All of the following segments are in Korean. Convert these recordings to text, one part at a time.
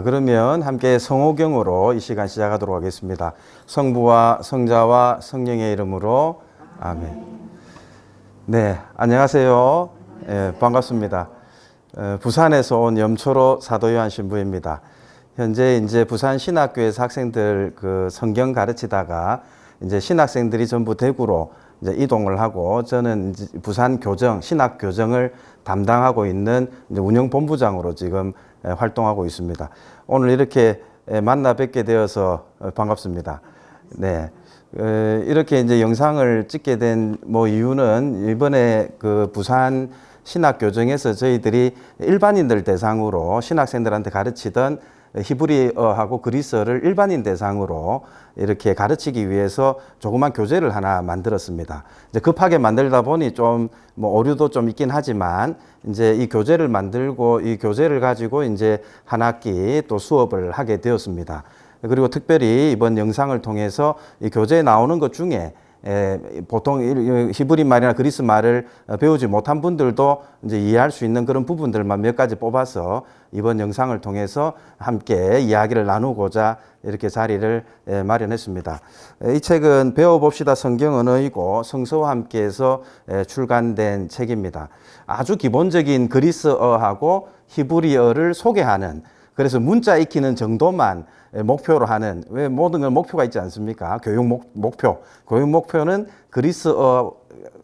자, 그러면 함께 성호경으로 이 시간 시작하도록 하겠습니다. 성부와 성자와 성령의 이름으로 아멘. 네, 안녕하세요. 예, 반갑습니다. 어, 부산에서 온 염초로 사도요한 신부입니다. 현재 이제 부산 신학교에서 학생들 그 성경 가르치다가 이제 신학생들이 전부 대구로 이제 이동을 하고 저는 이제 부산 교정 신학 교정을 담당하고 있는 운영 본부장으로 지금 에, 활동하고 있습니다. 오늘 이렇게 에, 만나 뵙게 되어서 어, 반갑습니다. 네. 어, 이렇게 이제 영상을 찍게 된 뭐 이유는 이번에 그 부산 신학 교정에서 저희들이 일반인들 대상으로 신학생들한테 가르치던 히브리어하고 그리스어를 일반인 대상으로 이렇게 가르치기 위해서 조그만 교재를 하나 만들었습니다. 이제 급하게 만들다 보니 좀 뭐 오류도 좀 있긴 하지만 이제 이 교재를 만들고 이 교재를 가지고 이제 한 학기 또 수업을 하게 되었습니다. 그리고 특별히 이번 영상을 통해서 이 교재에 나오는 것 중에 에, 보통 이- 히브리 말이나 그리스 말을 어, 배우지 못한 분들도 이제 이해할 수 있는 그런 부분들만 몇 가지 뽑아서 이번 영상을 통해서 함께 이야기를 나누고자 이렇게 자리를 에, 마련했습니다. 에, 이 책은 배워봅시다 성경 언어이고 성서와 함께해서 에, 출간된 책입니다. 아주 기본적인 그리스어하고 히브리어를 소개하는 그래서 문자 익히는 정도만 목표로 하는 왜 모든 건 목표가 있지 않습니까? 교육 목, 목표. 교육 목표는 그리스어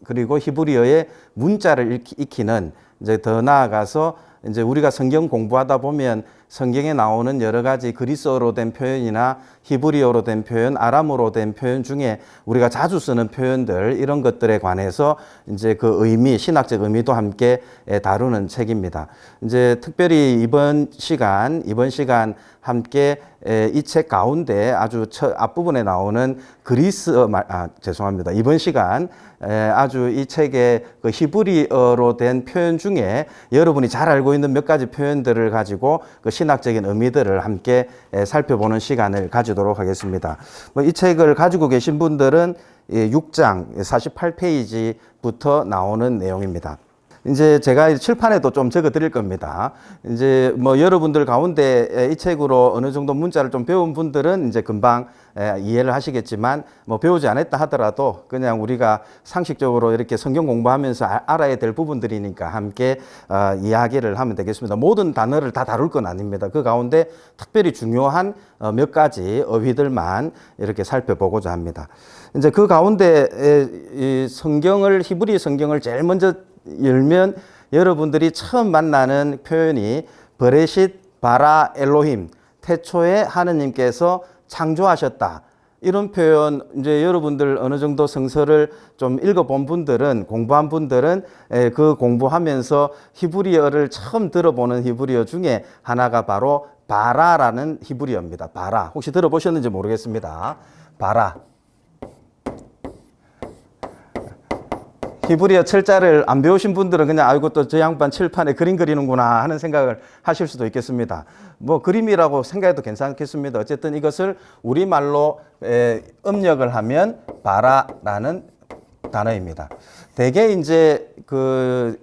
그리고 히브리어의 문자를 익히- 익히는 이제 더 나아가서 이제 우리가 성경 공부하다 보면 성경에 나오는 여러 가지 그리스어로 된 표현이나 히브리어로 된 표현, 아람어로 된 표현 중에 우리가 자주 쓰는 표현들 이런 것들에 관해서 이제 그 의미, 신학적 의미도 함께 에, 다루는 책입니다. 이제 특별히 이번 시간, 이번 시간 함께 이 책 가운데 아주 첫 앞부분에 나오는 그리스어 말, 아, 죄송합니다. 이번 시간 에, 아주 이 책의 그 히브리어로 된 표현 중에 여러분이 잘 알고 있는 몇 가지 표현들을 가지고 그 신학적인 의미들을 함께 에, 살펴보는 시간을 가지도록 하겠습니다. 뭐이 책을 가지고 계신 분들은 6장 48페이지부터 나오는 내용입니다. 이제 제가 칠판에도 좀 적어 드릴 겁니다. 이제 뭐 여러분들 가운데 이 책으로 어느 정도 문자를 좀 배운 분들은 이제 금방 에, 이해를 하시겠지만 뭐 배우지 않았다 하더라도 그냥 우리가 상식적으로 이렇게 성경 공부하면서 아- 알아야 될 부분들이니까 함께 어, 이야기를 하면 되겠습니다. 모든 단어를 다 다룰 건 아닙니다. 그 가운데 특별히 중요한 어, 몇 가지 어휘들만 이렇게 살펴보고자 합니다. 이제 그 가운데 성경을 히브리 성경을 제일 먼저 열면 여러분들이 처음 만나는 표현이 버레싯 바라 엘로힘 태초에 하느님께서 창조하셨다. 이런 표현 이제 여러분들 어느 정도 성서를 좀 읽어본 분들은 공부한 분들은 에, 그 공부하면서 히브리어를 처음 들어보는 히브리어 중에 하나가 바로 바라라는 히브리어입니다. 바라 혹시 들어보셨는지 모르겠습니다. 바라 히브리어 철자를 안 배우신 분들은 그냥 아이고 또 저 양반 칠판에 그림 그리는구나 하는 생각을 하실 수도 있겠습니다. 뭐 그림이라고 생각해도 괜찮겠습니다. 어쨌든 이것을 우리말로 에, 음력을 하면 바라라는 단어입니다. 대개 이제 그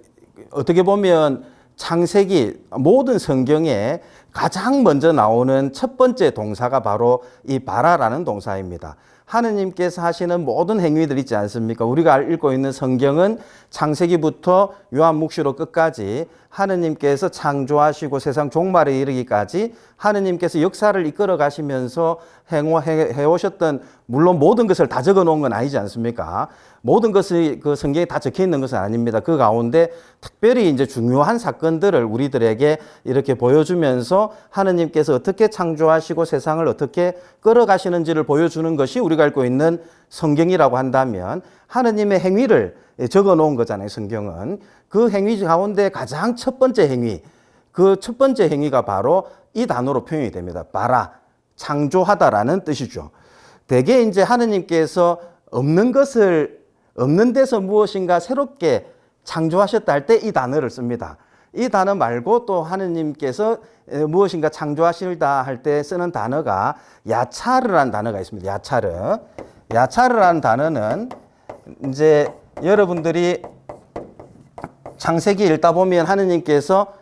어떻게 보면 창세기 모든 성경에 가장 먼저 나오는 첫 번째 동사가 바로 이 바라라는 동사입니다. 하느님께서 하시는 모든 행위들 있지 않습니까? 우리가 읽고 있는 성경은 창세기부터 요한묵시로 끝까지 하느님께서 창조하시고 세상 종말에 이르기까지 하느님께서 역사를 이끌어 가시면서 행해 오셨던 물론 모든 것을 다 적어 놓은 건 아니지 않습니까? 모든 것이 그 성경에 다 적혀 있는 것은 아닙니다. 그 가운데 특별히 이제 중요한 사건들을 우리들에게 이렇게 보여주면서 하느님께서 어떻게 창조하시고 세상을 어떻게 끌어가시는지를 보여주는 것이 우리가 읽고 있는 성경이라고 한다면 하느님의 행위를 적어 놓은 거잖아요. 성경은 그 행위 가운데 가장 첫 번째 행위, 그 첫 번째 행위가 바로 이 단어로 표현이 됩니다. 바라, 창조하다라는 뜻이죠. 대개 이제 하느님께서 없는 것을 없는 데서 무엇인가 새롭게 창조하셨다 할 때 이 단어를 씁니다. 이 단어 말고 또 하느님께서 에, 무엇인가 창조하실다 할 때 쓰는 단어가 야차르라는 단어가 있습니다. 야차르. 야차르라는 단어는 이제 여러분들이 창세기 읽다 보면 하느님께서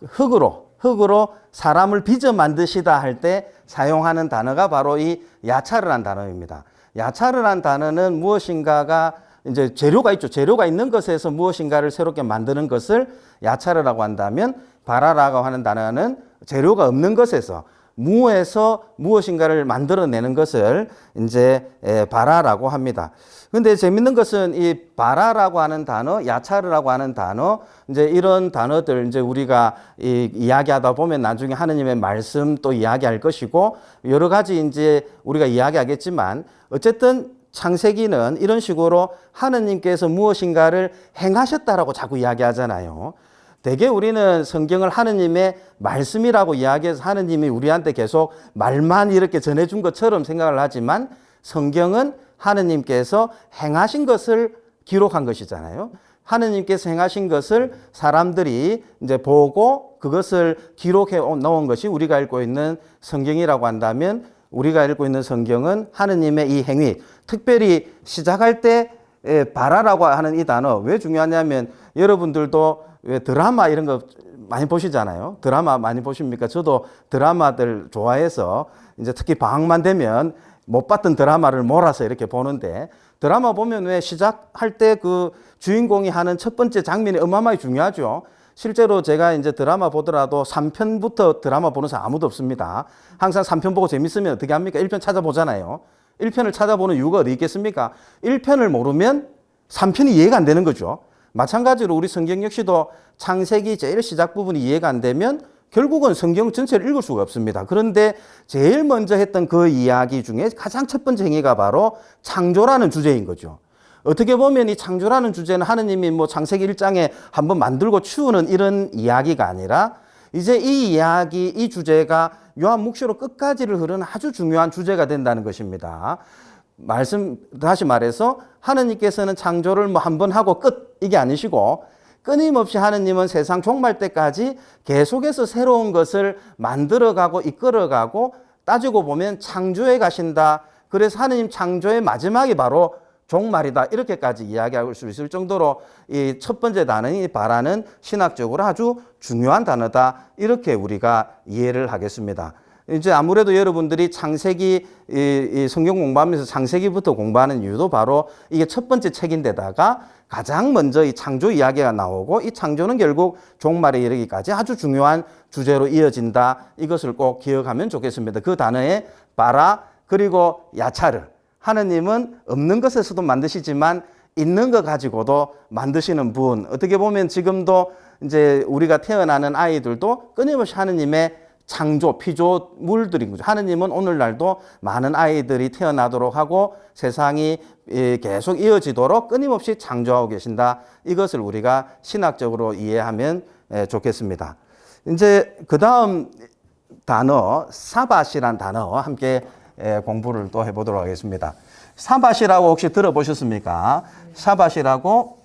흙으로 흙으로 사람을 빚어 만드시다 할 때 사용하는 단어가 바로 이 야차르란 단어입니다. 야차르란 단어는 무엇인가가 이제 재료가 있죠. 재료가 있는 것에서 무엇인가를 새롭게 만드는 것을 야차르라고 한다면 바라라고 하는 단어는 재료가 없는 것에서 무에서 무엇인가를 만들어내는 것을 이제 에, 바라라고 합니다. 근데 재밌는 것은 이 바라라고 하는 단어, 야차르라고 하는 단어, 이제 이런 단어들 이제 우리가 이, 이야기하다 보면 나중에 하느님의 말씀 또 이야기할 것이고 여러 가지 이제 우리가 이야기하겠지만 어쨌든 창세기는 이런 식으로 하느님께서 무엇인가를 행하셨다라고 자꾸 이야기하잖아요. 대개 우리는 성경을 하느님의 말씀이라고 이야기해서 하느님이 우리한테 계속 말만 이렇게 전해준 것처럼 생각을 하지만 성경은 하느님께서 행하신 것을 기록한 것이잖아요. 하느님께서 행하신 것을 사람들이 이제 보고 그것을 기록해 놓은 것이 우리가 읽고 있는 성경이라고 한다면 우리가 읽고 있는 성경은 하느님의 이 행위, 특별히 시작할 때 에, 바라라고 하는 이 단어 왜 중요하냐면 여러분들도 왜 드라마 이런 거 많이 보시잖아요. 드라마 많이 보십니까? 저도 드라마들 좋아해서 이제 특히 방학만 되면 못 봤던 드라마를 몰아서 이렇게 보는데 드라마 보면 왜 시작할 때 그 주인공이 하는 첫 번째 장면이 어마어마하게 중요하죠. 실제로 제가 이제 드라마 보더라도 3편부터 드라마 보는 사람 아무도 없습니다. 항상 3편 보고 재밌으면 어떻게 합니까? 1편 찾아보잖아요. 1편을 찾아보는 이유가 어디 있겠습니까? 1편을 모르면 3편이 이해가 안 되는 거죠. 마찬가지로 우리 성경 역시도 창세기 제일 시작 부분이 이해가 안 되면 결국은 성경 전체를 읽을 수가 없습니다. 그런데 제일 먼저 했던 그 이야기 중에 가장 첫 번째 행위가 바로 창조라는 주제인 거죠. 어떻게 보면 이 창조라는 주제는 하느님이 뭐 창세기 1장에 한번 만들고 치우는 이런 이야기가 아니라 이제 이 이야기, 이 주제가 요한 묵시로 끝까지를 흐르는 아주 중요한 주제가 된다는 것입니다. 말씀 다시 말해서 하느님께서는 창조를 뭐 한 번 하고 끝 이게 아니시고 끊임없이 하느님은 세상 종말 때까지 계속해서 새로운 것을 만들어가고 이끌어가고 따지고 보면 창조해 가신다. 그래서 하느님 창조의 마지막이 바로 종말이다. 이렇게까지 이야기할 수 있을 정도로 이 첫 번째 단어인 바라는 신학적으로 아주 중요한 단어다. 이렇게 우리가 이해를 하겠습니다. 이제 아무래도 여러분들이 창세기 이, 이 성경 공부하면서 창세기부터 공부하는 이유도 바로 이게 첫 번째 책인데다가 가장 먼저 이 창조 이야기가 나오고 이 창조는 결국 종말에 이르기까지 아주 중요한 주제로 이어진다. 이것을 꼭 기억하면 좋겠습니다. 그 단어에 바라 그리고 야차르 하느님은 없는 것에서도 만드시지만 있는 것 가지고도 만드시는 분. 어떻게 보면 지금도 이제 우리가 태어나는 아이들도 끊임없이 하느님의 창조, 피조 물들인 거죠. 하느님은 오늘날도 많은 아이들이 태어나도록 하고 세상이 예, 계속 이어지도록 끊임없이 창조하고 계신다. 이것을 우리가 신학적으로 이해하면 예, 좋겠습니다. 이제 그 다음 단어, 사밭이란 단어 함께 예, 공부를 또 해보도록 하겠습니다. 사밭이라고 혹시 들어보셨습니까? 사밭이라고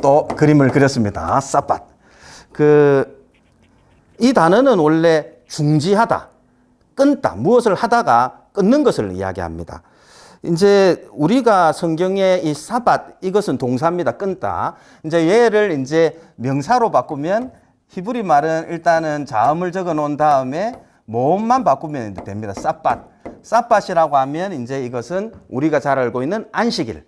또 그림을 그렸습니다. 사밭. 그, 이 단어는 원래 중지하다, 끊다, 무엇을 하다가 끊는 것을 이야기합니다. 이제 우리가 성경의 이 사밭, 이것은 동사입니다. 끊다. 이제 얘를 이제 명사로 바꾸면 히브리 말은 일단은 자음을 적어 놓은 다음에 모음만 바꾸면 됩니다. 사밭. 사밭이라고 하면 이제 이것은 우리가 잘 알고 있는 안식일.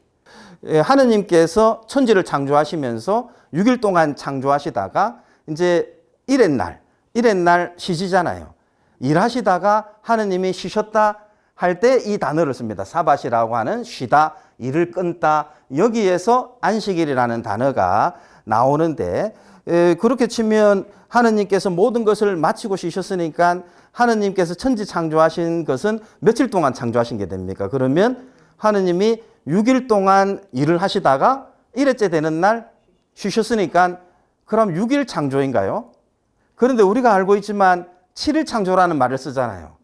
예, 하느님께서 천지를 창조하시면서 6일 동안 창조하시다가 이제 일의 날, 일의 날 쉬시잖아요. 일하시다가 하느님이 쉬셨다 할 때 이 단어를 씁니다. 사밭이라고 하는 쉬다, 일을 끊다. 여기에서 안식일이라는 단어가 나오는데 에, 그렇게 치면 하느님께서 모든 것을 마치고 쉬셨으니까 하느님께서 천지 창조하신 것은 며칠 동안 창조하신 게 됩니까? 그러면 하느님이 6일 동안 일을 하시다가 일회째 되는 날 쉬셨으니까 그럼 6일 창조인가요? 그런데 우리가 알고 있지만 7일 창조라는 말을 쓰잖아요.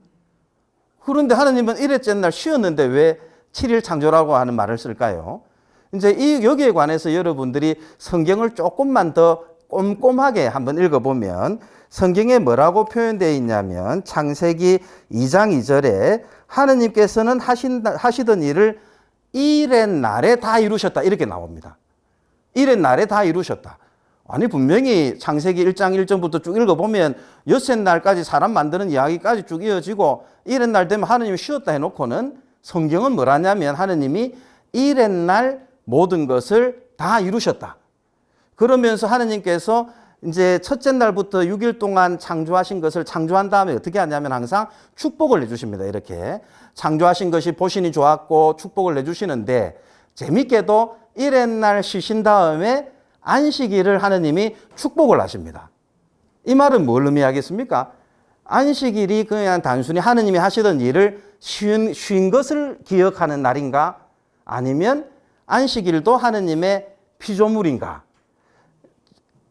그런데 하느님은 일회째 날 쉬었는데 왜 7일 창조라고 하는 말을 쓸까요? 이제 이 여기에 관해서 여러분들이 성경을 조금만 더 꼼꼼하게 한번 읽어보면 성경에 뭐라고 표현되어 있냐면 창세기 2장 2절에 하느님께서는 하신, 하시던 일을 일의 날에 다 이루셨다 이렇게 나옵니다. 이래 날에 다 이루셨다. 아니 분명히 창세기 1장 1절부터 쭉 읽어보면 여섯 날까지 사람 만드는 이야기까지 쭉 이어지고 이래 날 되면 하느님이 쉬었다 해놓고는 성경은 뭐라냐면 하느님이 이래 날 모든 것을 다 이루셨다. 그러면서 하느님께서 이제 첫째 날부터 6일 동안 창조하신 것을 창조한 다음에 어떻게 하냐면 항상 축복을 내주십니다. 이렇게 창조하신 것이 보신이 좋았고 축복을 내주시는데 재밌게도 이래 날 쉬신 다음에 안식일을 하느님이 축복을 하십니다. 이 말은 뭘 의미하겠습니까? 안식일이 그냥 단순히 하느님이 하시던 일을 쉰, 쉰 것을 기억하는 날인가? 아니면 안식일도 하느님의 피조물인가?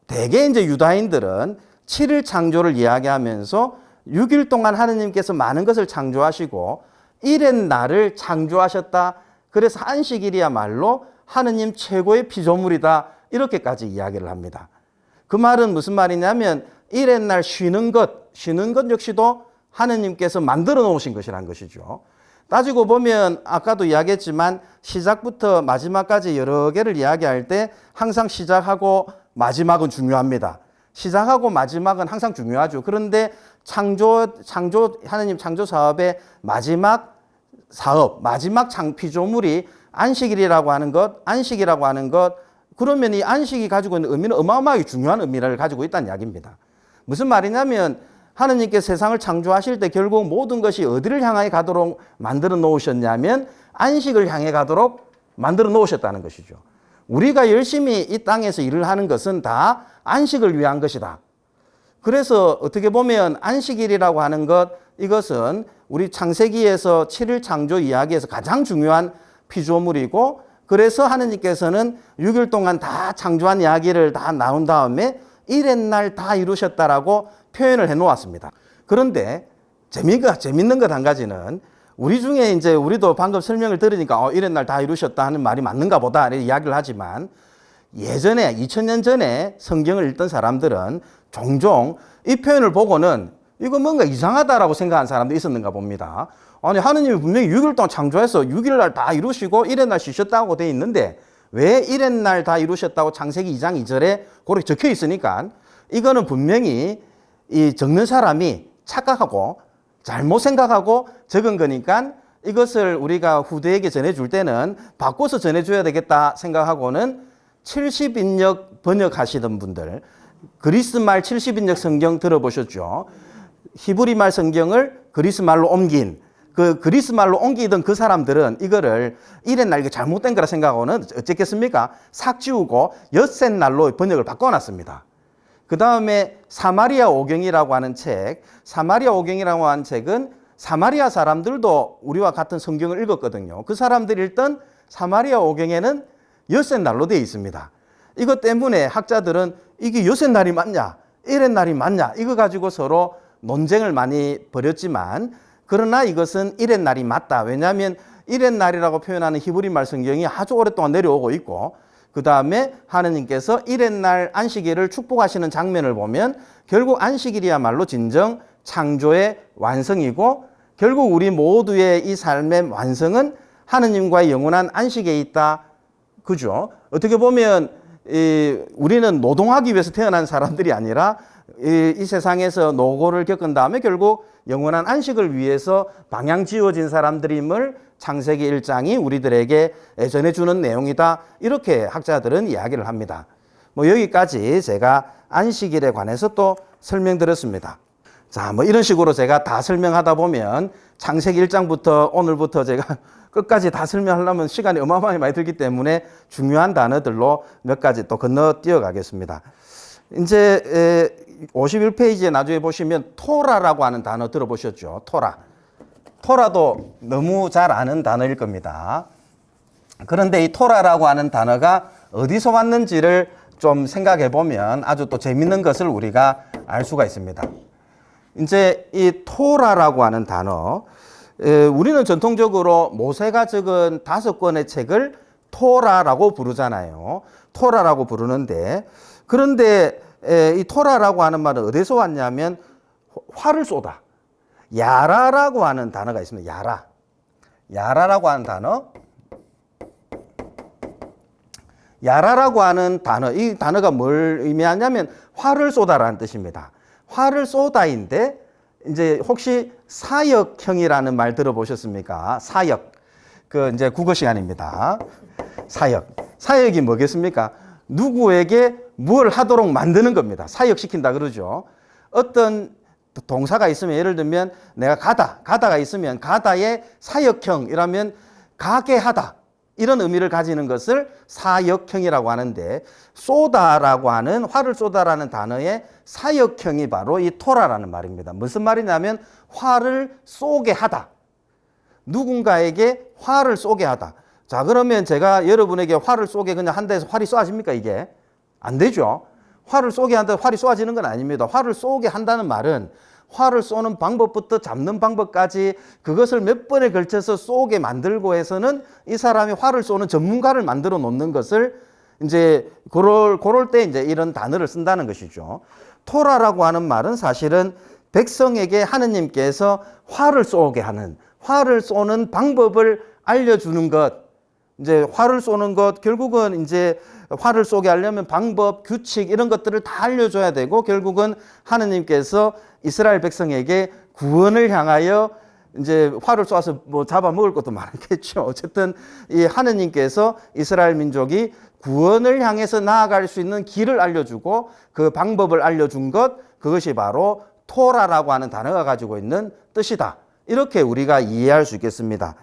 대개 이제 유다인들은 7일 창조를 이야기하면서 6일 동안 하느님께서 많은 것을 창조하시고 1의 날을 창조하셨다. 그래서 안식일이야말로 하느님 최고의 피조물이다. 이렇게까지 이야기를 합니다. 그 말은 무슨 말이냐면 1의 날 쉬는 것, 쉬는 것 역시도 하느님께서 만들어 놓으신 것이란 것이죠. 따지고 보면 아까도 이야기했지만 시작부터 마지막까지 여러 개를 이야기할 때 항상 시작하고 마지막은 중요합니다. 시작하고 마지막은 항상 중요하죠. 그런데 창조 창조 하느님 창조 사업의 마지막 사업, 마지막 창피조물이 안식일이라고 하는 것, 안식이라고 하는 것, 그러면 이 안식이 가지고 있는 의미는 어마어마하게 중요한 의미를 가지고 있다는 이야기입니다. 무슨 말이냐면 하느님께 세상을 창조하실 때 결국 모든 것이 어디를 향하여 가도록 만들어 놓으셨냐면 안식을 향해 가도록 만들어 놓으셨다는 것이죠. 우리가 열심히 이 땅에서 일을 하는 것은 다 안식을 위한 것이다. 그래서 어떻게 보면 안식일이라고 하는 것 이것은 우리 창세기에서 7일 창조 이야기에서 가장 중요한 피조물이고 그래서 하느님께서는 6일 동안 다 창조한 이야기를 다 나온 다음에 일의 날 다 이루셨다라고 표현을 해 놓았습니다. 그런데 재미가 재밌는 것 한 가지는 우리 중에 이제 우리도 방금 설명을 들으니까 어, 이런 날 다 이루셨다 하는 말이 맞는가 보다 이렇게 이야기를 하지만 예전에 2000년 전에 성경을 읽던 사람들은 종종 이 표현을 보고는 이거 뭔가 이상하다라고 생각한 사람도 있었는가 봅니다. 아니 하느님이 분명히 6일 동안 창조해서 6일 날 다 이루시고 일의 날 쉬셨다고 돼 있는데 왜 일의 날다 이루셨다고 창세기 2장 2절에 그렇게 적혀 있으니까 이거는 분명히 이 적는 사람이 착각하고 잘못 생각하고 적은 거니까 이것을 우리가 후대에게 전해줄 때는 바꿔서 전해줘야 되겠다 생각하고는 70인역 번역하시던 분들 그리스 말 70인역 성경 들어보셨죠? 히브리 말 성경을 그리스 말로 옮긴 그 그리스 말로 옮기던 그 사람들은 이거를 이래 날 이거 잘못된 거라 생각하고는 어쨌겠습니까? 삭 지우고 엿새 날로 번역을 바꿔놨습니다. 그 다음에 사마리아 오경이라고 하는 책, 사마리아 오경이라고 하는 책은 사마리아 사람들도 우리와 같은 성경을 읽었거든요. 그 사람들이 읽던 사마리아 오경에는 엿새 날로 되어 있습니다. 이것 때문에 학자들은 이게 엿새 날이 맞냐, 일의 날이 맞냐, 이거 가지고 서로 논쟁을 많이 벌였지만 그러나 이것은 일의 날이 맞다. 왜냐하면 일의 날이라고 표현하는 히브리 말 성경이 아주 오랫동안 내려오고 있고 그 다음에 하느님께서 일의 날 안식일을 축복하시는 장면을 보면 결국 안식일이야말로 진정 창조의 완성이고 결국 우리 모두의 이 삶의 완성은 하느님과의 영원한 안식에 있다. 그죠? 어떻게 보면 이 우리는 노동하기 위해서 태어난 사람들이 아니라 이, 이 세상에서 노고를 겪은 다음에 결국 영원한 안식을 위해서 방향 지어진 사람들임을 창세기 1장이 우리들에게 전해주는 내용이다. 이렇게 학자들은 이야기를 합니다. 뭐 여기까지 제가 안식일에 관해서 또 설명드렸습니다. 자, 뭐 이런 식으로 제가 다 설명하다 보면 창세기 1장부터 오늘부터 제가 끝까지 다 설명하려면 시간이 어마어마하게 많이 들기 때문에 중요한 단어들로 몇 가지 또 건너뛰어 가겠습니다. 이제 51페이지에 나중에 보시면 토라라고 하는 단어 들어보셨죠? 토라. 토라도 너무 잘 아는 단어일 겁니다. 그런데 이 토라라고 하는 단어가 어디서 왔는지를 좀 생각해 보면 아주 또 재밌는 것을 우리가 알 수가 있습니다. 이제 이 토라라고 하는 단어, 에, 우리는 전통적으로 모세가 적은 다섯 권의 책을 토라라고 부르잖아요. 토라라고 부르는데, 그런데 에, 이 토라라고 하는 말은 어디서 왔냐면 화를 쏟아. 야라라고 하는 단어가 있습니다. 야라. 야라라고 하는 단어. 야라라고 하는 단어, 이 단어가 뭘 의미하냐면 화를 쏟아라는 뜻입니다. 화를 쏟아인데 이제 혹시 사역형이라는 말 들어보셨습니까? 사역. 그 이제 국어 시간입니다. 사역. 사역이 뭐겠습니까? 누구에게 뭘 하도록 만드는 겁니다. 사역시킨다 그러죠. 어떤 동사가 있으면 예를 들면 내가 가다, 가다가 있으면 가다의 사역형이라면 가게 하다. 이런 의미를 가지는 것을 사역형이라고 하는데 쏘다라고 하는 화를 쏘다라는 단어의 사역형이 바로 이 토라라는 말입니다. 무슨 말이냐면 화를 쏘게 하다. 누군가에게 화를 쏘게 하다. 자, 그러면 제가 여러분에게 화를 쏘게 그냥 한 대에서 활이 쏘아집니까, 이게? 안 되죠. 화를 쏘게 한다 활이 쏘아지는 건 아닙니다. 화를 쏘게 한다는 말은 화를 쏘는 방법부터 잡는 방법까지 그것을 몇 번에 걸쳐서 쏘게 만들고 해서는 이 사람이 화를 쏘는 전문가를 만들어 놓는 것을 이제 그럴 그럴 때 이제 이런 단어를 쓴다는 것이죠. 토라라고 하는 말은 사실은 백성에게 하느님께서 화를 쏘게 하는 화를 쏘는 방법을 알려주는 것 이제 화를 쏘는 것 결국은 이제 화를 쏘게 하려면 방법, 규칙 이런 것들을 다 알려줘야 되고 결국은 하느님께서 이스라엘 백성에게 구원을 향하여 이제 화를 쏘아서 뭐 잡아먹을 것도 많겠죠. 어쨌든 이 하느님께서 이스라엘 민족이 구원을 향해서 나아갈 수 있는 길을 알려주고 그 방법을 알려준 것 그것이 바로 토라라고 하는 단어가 가지고 있는 뜻이다. 이렇게 우리가 이해할 수 있겠습니다.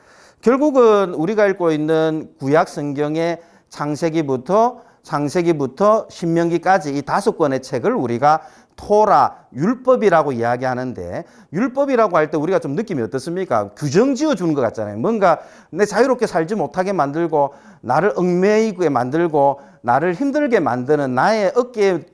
결국은 우리가 읽고 있는 구약 성경의 창세기부터 창세기부터 신명기까지 이 다섯 권의 책을 우리가 토라 율법이라고 이야기하는데 율법이라고 할 때 우리가 좀 느낌이 어떻습니까? 규정 지어 주는 것 같잖아요. 뭔가 내 자유롭게 살지 못하게 만들고 나를 얽매이게 만들고 나를 힘들게 만드는 나의 어깨에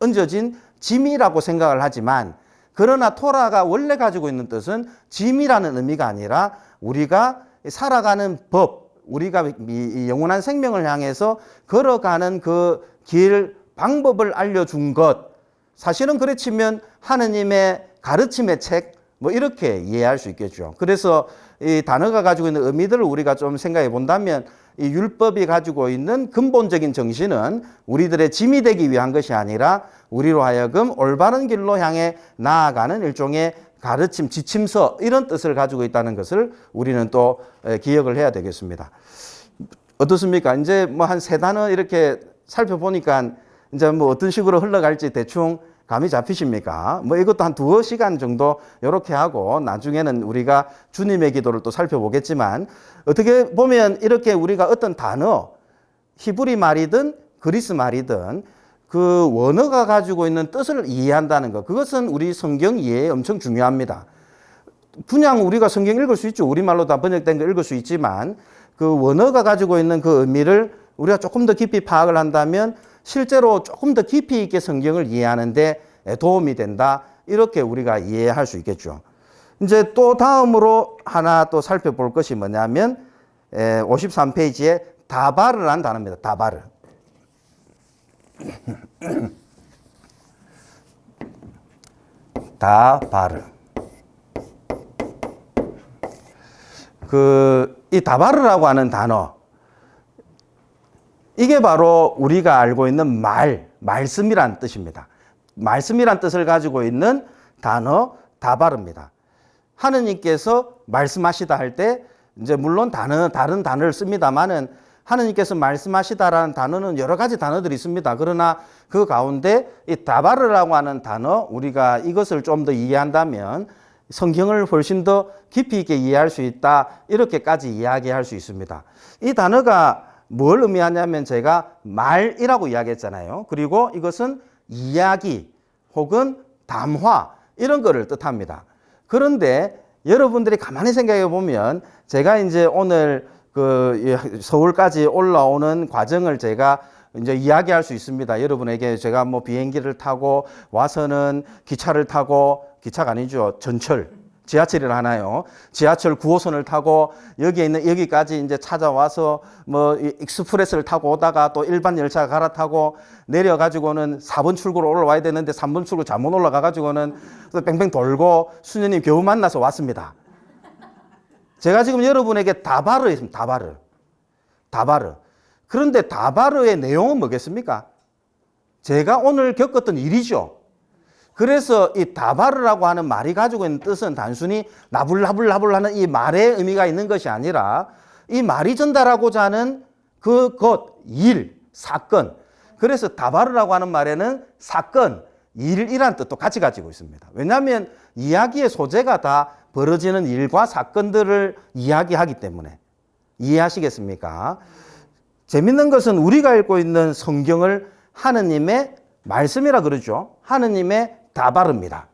얹어진 짐이라고 생각을 하지만 그러나 토라가 원래 가지고 있는 뜻은 짐이라는 의미가 아니라 우리가 살아가는 법, 우리가 이 영원한 생명을 향해서 걸어가는 그 길 방법을 알려준 것. 사실은 그래 치면 하느님의 가르침의 책, 뭐 이렇게 이해할 수 있겠죠. 그래서 이 단어가 가지고 있는 의미들을 우리가 좀 생각해 본다면 이 율법이 가지고 있는 근본적인 정신은 우리들의 짐이 되기 위한 것이 아니라 우리로 하여금 올바른 길로 향해 나아가는 일종의 가르침, 지침서 이런 뜻을 가지고 있다는 것을 우리는 또 기억을 해야 되겠습니다. 어떻습니까? 이제 뭐 한 세 단어 이렇게 살펴보니까 이제 뭐 어떤 식으로 흘러갈지 대충 감이 잡히십니까? 뭐 이것도 한 두어 시간 정도 이렇게 하고 나중에는 우리가 주님의 기도를 또 살펴보겠지만 어떻게 보면 이렇게 우리가 어떤 단어 히브리 말이든 그리스 말이든 그 원어가 가지고 있는 뜻을 이해한다는 것 그것은 우리 성경 이해에 엄청 중요합니다. 그냥 우리가 성경 읽을 수 있죠. 우리말로 다 번역된 거 읽을 수 있지만 그 원어가 가지고 있는 그 의미를 우리가 조금 더 깊이 파악을 한다면 실제로 조금 더 깊이 있게 성경을 이해하는데 도움이 된다. 이렇게 우리가 이해할 수 있겠죠. 이제 또 다음으로 하나 또 살펴볼 것이 뭐냐면 53페이지에 다바르라는 단어입니다. 다바르. 다 바르. 그, 이 다바르라고 하는 단어. 이게 바로 우리가 알고 있는 말, 말씀이란 뜻입니다. 말씀이란 뜻을 가지고 있는 단어 다바르입니다. 하느님께서 말씀하시다 할 때 이제 물론 단어 다른 단어를 씁니다만은 하느님께서 말씀하시다라는 단어는 여러 가지 단어들이 있습니다. 그러나 그 가운데 이 다바르라고 하는 단어 우리가 이것을 좀 더 이해한다면 성경을 훨씬 더 깊이 있게 이해할 수 있다. 이렇게까지 이야기할 수 있습니다. 이 단어가 뭘 의미하냐면 제가 말이라고 이야기했잖아요. 그리고 이것은 이야기 혹은 담화 이런 거를 뜻합니다. 그런데 여러분들이 가만히 생각해 보면 제가 이제 오늘 그 서울까지 올라오는 과정을 제가 이제 이야기할 수 있습니다. 여러분에게 제가 뭐 비행기를 타고 와서는 기차를 타고 기차가 아니죠. 전철. 지하철을 하나요. 지하철 9호선을 타고 여기에 있는 여기까지 이제 찾아와서 뭐 익스프레스를 타고 오다가 또 일반 열차 갈아타고 내려 가지고는 4번 출구로 올라와야 되는데 3번 출구 잘못 올라가 가지고는 뺑뺑 돌고 수녀님 겨우 만나서 왔습니다. 제가 지금 여러분에게 다바르 했습니다. 다바르. 다바르. 그런데 다바르의 내용은 뭐겠습니까? 제가 오늘 겪었던 일이죠. 그래서 이 다바르라고 하는 말이 가지고 있는 뜻은 단순히 나불나불나불 하는 이 말의 의미가 있는 것이 아니라 이 말이 전달하고자 하는 그 것, 일, 사건. 그래서 다바르라고 하는 말에는 사건, 일이란 뜻도 같이 가지고 있습니다. 왜냐하면 이야기의 소재가 다 벌어지는 일과 사건들을 이야기하기 때문에 이해하시겠습니까? 재밌는 것은 우리가 읽고 있는 성경을 하느님의 말씀이라 그러죠. 하느님의 다바르입니다.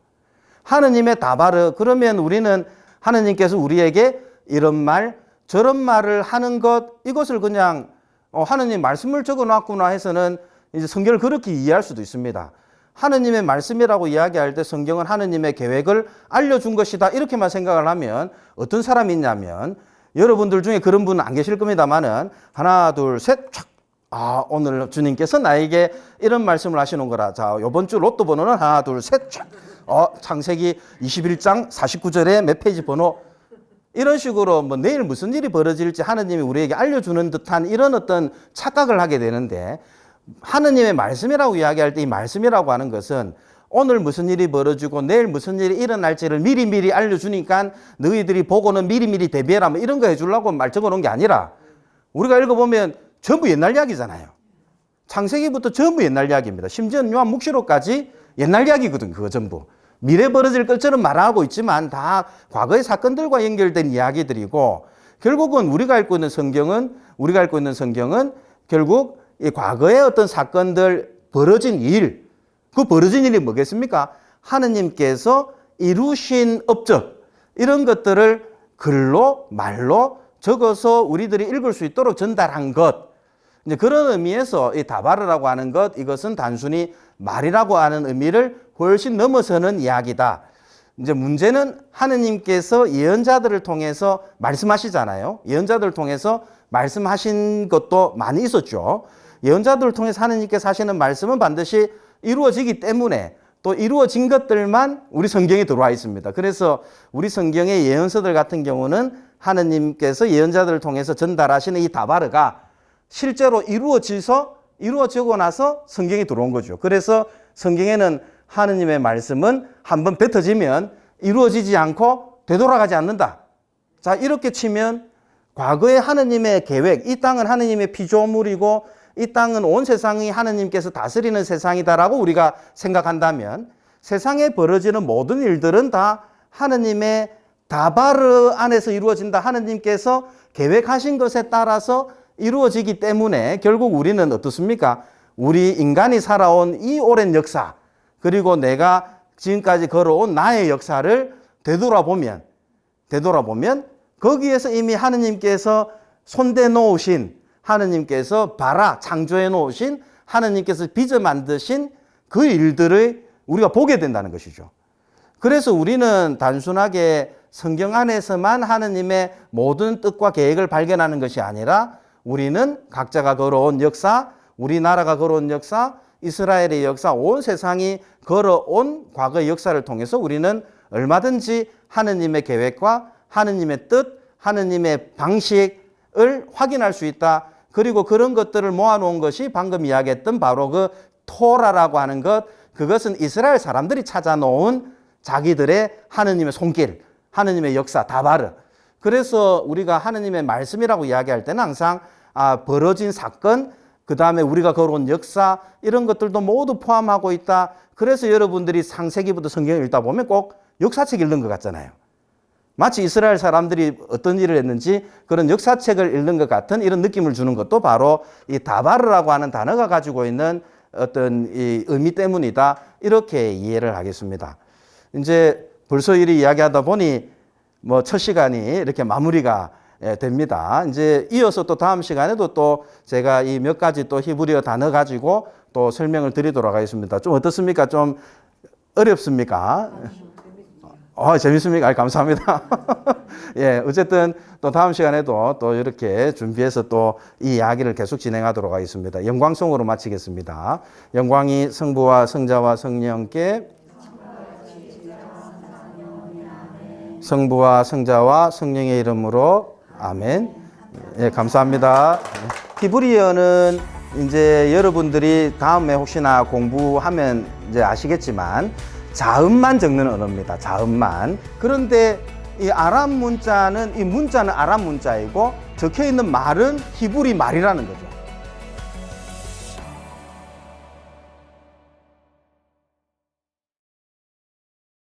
하느님의 다바르. 그러면 우리는 하느님께서 우리에게 이런 말, 저런 말을 하는 것, 이것을 그냥 어, 하느님 말씀을 적어 놨구나 해서는 이제 성경을 그렇게 이해할 수도 있습니다. 하느님의 말씀이라고 이야기할 때 성경은 하느님의 계획을 알려준 것이다. 이렇게만 생각을 하면 어떤 사람이 있냐면 여러분들 중에 그런 분은 안 계실 겁니다만은 하나, 둘, 셋, 촥. 아, 오늘 주님께서 나에게 이런 말씀을 하시는 거라. 자, 요번 주 로또 번호는 하나, 둘, 셋, 촥. 어, 창세기 21장 49절에 몇 페이지 번호. 이런 식으로 뭐 내일 무슨 일이 벌어질지 하느님이 우리에게 알려주는 듯한 이런 어떤 착각을 하게 되는데 하느님의 말씀이라고 이야기할 때 이 말씀이라고 하는 것은 오늘 무슨 일이 벌어지고 내일 무슨 일이 일어날지를 미리미리 알려주니까 너희들이 보고는 미리미리 대비해라 뭐 이런 거 해주려고 말 적어놓은 게 아니라 우리가 읽어보면 전부 옛날 이야기잖아요. 창세기부터 전부 옛날 이야기입니다. 심지어 요한 묵시록까지 옛날 이야기거든 그거 전부. 미래 벌어질 것처럼 말하고 있지만 다 과거의 사건들과 연결된 이야기들이고 결국은 우리가 읽고 있는 성경은 우리가 읽고 있는 성경은 결국 이 과거의 어떤 사건들 벌어진 일, 그 벌어진 일이 뭐겠습니까? 하느님께서 이루신 업적 이런 것들을 글로 말로 적어서 우리들이 읽을 수 있도록 전달한 것. 이제 그런 의미에서 이 다바르라고 하는 것 이것은 단순히 말이라고 하는 의미를 훨씬 넘어서는 이야기다. 이제 문제는 하느님께서 예언자들을 통해서 말씀하시잖아요. 예언자들을 통해서 말씀하신 것도 많이 있었죠. 예언자들을 통해서 하느님께서 하시는 말씀은 반드시 이루어지기 때문에 또 이루어진 것들만 우리 성경에 들어와 있습니다. 그래서 우리 성경의 예언서들 같은 경우는 하느님께서 예언자들을 통해서 전달하시는 이 다바르가 실제로 이루어져서 이루어지고 나서 성경에 들어온 거죠. 그래서 성경에는 하느님의 말씀은 한번 뱉어지면 이루어지지 않고 되돌아가지 않는다. 자, 이렇게 치면 과거의 하느님의 계획, 이 땅은 하느님의 피조물이고 이 땅은 온 세상이 하느님께서 다스리는 세상이다라고 우리가 생각한다면 세상에 벌어지는 모든 일들은 다 하느님의 다바르 안에서 이루어진다. 하느님께서 계획하신 것에 따라서 이루어지기 때문에 결국 우리는 어떻습니까? 우리 인간이 살아온 이 오랜 역사, 그리고 내가 지금까지 걸어온 나의 역사를 되돌아보면, 되돌아보면 거기에서 이미 하느님께서 손대 놓으신 하느님께서 봐라 창조해 놓으신 하느님께서 빚어 만드신 그 일들을 우리가 보게 된다는 것이죠. 그래서 우리는 단순하게 성경 안에서만 하느님의 모든 뜻과 계획을 발견하는 것이 아니라 우리는 각자가 걸어온 역사, 우리나라가 걸어온 역사, 이스라엘의 역사, 온 세상이 걸어온 과거의 역사를 통해서 우리는 얼마든지 하느님의 계획과 하느님의 뜻, 하느님의 방식을 확인할 수 있다. 그리고 그런 것들을 모아놓은 것이 방금 이야기했던 바로 그 토라라고 하는 것, 그것은 이스라엘 사람들이 찾아놓은 자기들의 하느님의 손길, 하느님의 역사, 다바르. 그래서 우리가 하느님의 말씀이라고 이야기할 때는 항상 아, 벌어진 사건, 그 다음에 우리가 걸어온 역사, 이런 것들도 모두 포함하고 있다. 그래서 여러분들이 상세기부터 성경을 읽다 보면 꼭 역사책 읽는 것 같잖아요. 마치 이스라엘 사람들이 어떤 일을 했는지 그런 역사책을 읽는 것 같은 이런 느낌을 주는 것도 바로 이 다바르라고 하는 단어가 가지고 있는 어떤 이 의미 때문이다. 이렇게 이해를 하겠습니다. 이제 벌써 이리 이야기하다 보니 뭐 첫 시간이 이렇게 마무리가 예, 됩니다. 이제 이어서 또 다음 시간에도 또 제가 이 몇 가지 또 히브리어 단어 가지고 또 설명을 드리도록 하겠습니다. 좀 어떻습니까? 좀 어렵습니까? 어, 재밌습니까? 아이, 감사합니다. 예, 어쨌든 또 다음 시간에도 또 이렇게 준비해서 또 이 이야기를 계속 진행하도록 하겠습니다. 영광송으로 마치겠습니다. 영광이 성부와 성자와 성령께 성부와 성자와 성령의 이름으로 아멘. 예, 감사합니다. 히브리어는 이제 여러분들이 다음에 혹시나 공부하면 이제 아시겠지만 자음만 적는 언어입니다. 자음만. 그런데 이 아람 문자는 이 문자는 아람 문자이고 적혀 있는 말은 히브리 말이라는 거죠.